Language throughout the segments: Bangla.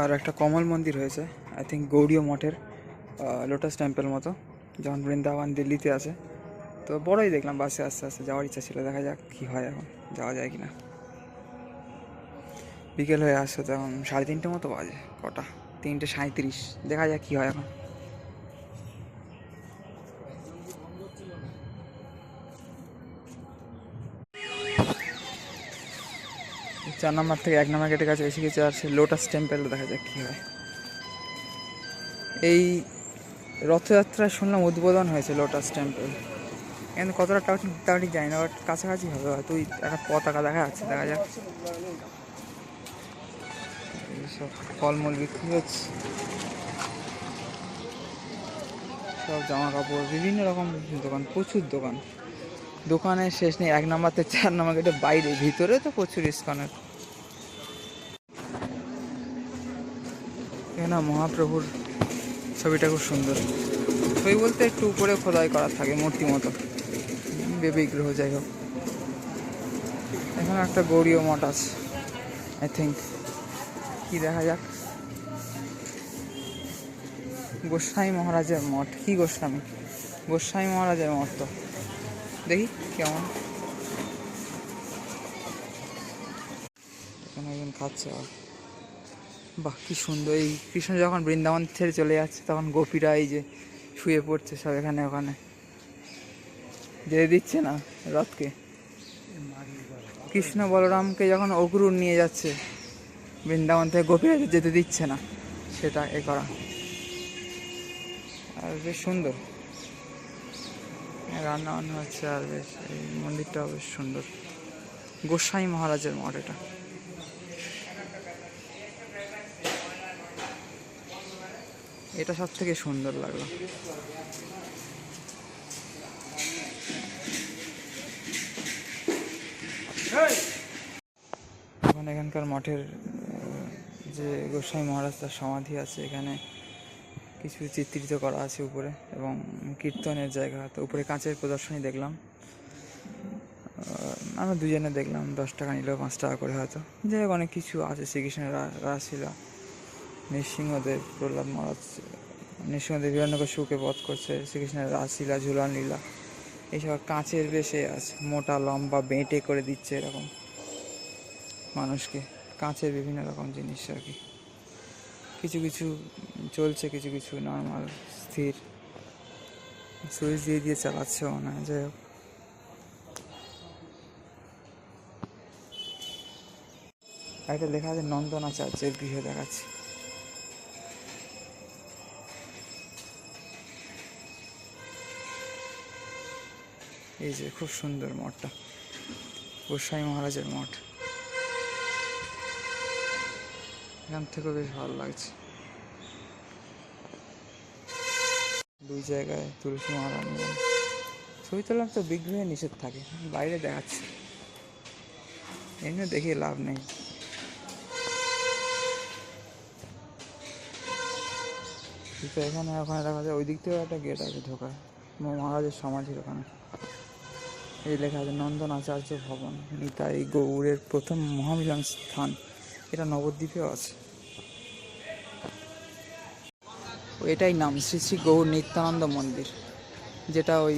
আর একটা কমল মন্দির হয়েছে আই থিঙ্ক গৌরীয় মঠের লোটাস টেম্পল মতো যেমন বৃন্দাবন দিল্লিতে আছে। তো বড়ই দেখলাম, বাসে আস্তে আস্তে যাওয়ার ইচ্ছা ছিল, দেখা যাক কী হয় এখন, যাওয়া যায় কি না বিকেল হয়ে আসছে তো এখন সাড়ে তিনটে মতো বাজে, কটা? তিনটে সাঁত্রিশ দেখা যাক কী হয় এখন। চার নম্বর থেকে এক নম্বর গেটের কাছে এসে গেছে আর সে লোটাস টেম্পেল দেখা যাক কী হয়। এই রথযাত্রায় শুনলাম উদ্বোধন হয়েছে লোটাস টেম্পল। এখানে কতটা টাউটি যায় না, বাট কাছাকাছি হবে হয়তো। ওই একটা পতাকা দেখা যাচ্ছে, দেখা যাক। এইসব ফলমূল বিক্রি হচ্ছে। সব জামা কাপড় বিভিন্ন রকম দোকান, প্রচুর দোকান। দোকানের শেষ নেই, এক নাম্বার থেকে চার নাম্বার গেটে বাইরে, ভিতরে তো প্রচুর ইস্কনের এখানে মহাপ্রভুর ছবিটা খুব সুন্দর। ছবি বলতে একটু উপরে খোদাই করা থাকে মূর্তি মতো। বেবি গ্রহ যাই হোক। এখানে একটা গৌরীয় মঠ আছে আই থিঙ্ক কি দেখা যাক? গোস্বামী মহারাজের মঠ। কি গোস্বামী? গোস্বামী মহারাজের মঠ তো। দেখি কেমন। এখানে একজন খাচ্ছে আর বাহ, কি সুন্দর। এই কৃষ্ণ যখন বৃন্দাবন ছেড়ে চলে যাচ্ছে, তখন গোপীরা এই যে শুয়ে পড়ছে সব এখানে ওখানে। যেতে দিচ্ছে না রথকে? কৃষ্ণ বলরামকে যখন অগ্রুর নিয়ে যাচ্ছে, বৃন্দাবন থেকে গোপীরা যেতে দিচ্ছে না, সেটা এ করা। আর বেশ সুন্দর। রান্না বান্না হচ্ছে আর বেশ, এই মন্দিরটাও বেশ সুন্দর। গোস্বাই মহারাজের মঠ এটা। এটা সব থেকে সুন্দর লাগল। এখন এখানকার মঠের যে গোস্বামী মহারাজ সমাধি আছে, এখানে কিছু চিত্রিত করা আছে উপরে এবং কীর্তনের জায়গা। তো উপরে কাঁচের প্রদর্শনী দেখলাম। আমরা দুজনে দেখলাম দশ টাকা নিল পাঁচ টাকা করে হয়তো। যাই হোক, অনেক কিছু আছে, শ্রীকৃষ্ণের রা- রাসলীলা। নৃসিংহদেব, প্রহ্লাদ মহারাজ, নৃসিংহদেব হিরণ্যকশুকে বধ করছে, শ্রীকৃষ্ণের রাসলীলা, ঝুলন লীলা এইসব কাঁচের বেশে আছে, মোটা, লম্বা, বেঁটে করে দিচ্ছে এরকম মানুষকে, কাঁচের বিভিন্ন রকম জিনিস আর কি। কিছু কিছু চলছে, কিছু কিছু নর্মাল স্থির। সুইচ দিয়ে দিয়ে চালাচ্ছে মনে হয় যাই হোক। একটা লেখা আছে নন্দনাচার্যের গৃহ দেখাচ্ছে। এই যে খুব সুন্দর মঠটা। গোস্বামী মহারাজের মঠ। এখান থেকেও বেশ ভালো লাগছে। দুই জায়গায় তুলসী মহারানী। ছবি তোলার তো বিগ্রহে নিষেধ থাকে, বাইরে দেখাচ্ছে। এমনি দেখে লাভ নেই। এখানে ওখানে দেখা যায় ওই দিক থেকেও একটা গেট আছে ঢোকার। মহারাজের সমাধির ওখানে। এই লেখা আছে, নন্দন আচার্য ভবন, নিতাই গৌড়ের প্রথম মহামিলন স্থান। এটা নবদ্বীপেও আছে। এটাই নাম, শ্রী শ্রী গৌর নিত্যানন্দ মন্দির, যেটা ওই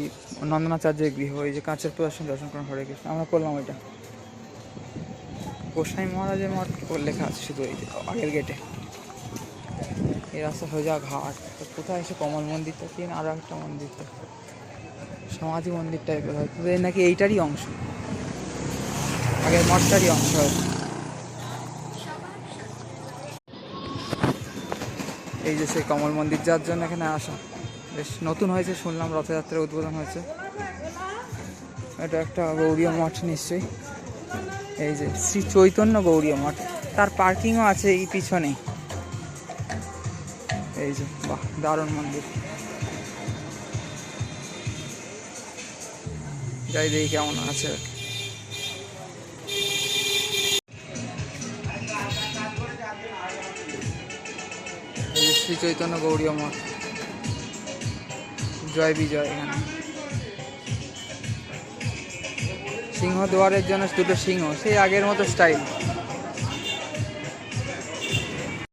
নন্দনাচার্যের গৃহ ওই যে কাঁচের প্রদর্শন দর্শন করেন হরে কৃষ্ণ। আমরা করলাম ওইটা। গোসাই মহারাজের মঠ লেখা আছে শুধু এই আগের গেটে। এই রাস্তা সোজা ঘাট। তো কোথায় এসে কমল মন্দিরটা? কি না আরও একটা মন্দির তো সমাধি মন্দির টাইপের হয়। নাকি এইটারই অংশ। আগের মঠটারই অংশ হয়তো এই যে সেই কমল মন্দির যার জন্য এখানে আসা। বেশ নতুন হয়েছে, শুনলাম রথযাত্রার উদ্বোধন হয়েছে। এটা একটা গৌরীয় মঠ নিশ্চয়ই। এই যে শ্রী চৈতন্য গৌরীয় মঠ। তার পার্কিংও আছে এই পিছনেই। এই যে, বাহ, দারুণ মন্দির। যাই দেখি কেমন আছে শ্রী চৈতন্য গৌরী মঠ জয় বিজয় এখানে। সিংহ দুয়ারের জন্য দুটো সিংহ, সেই আগের মতো স্টাইল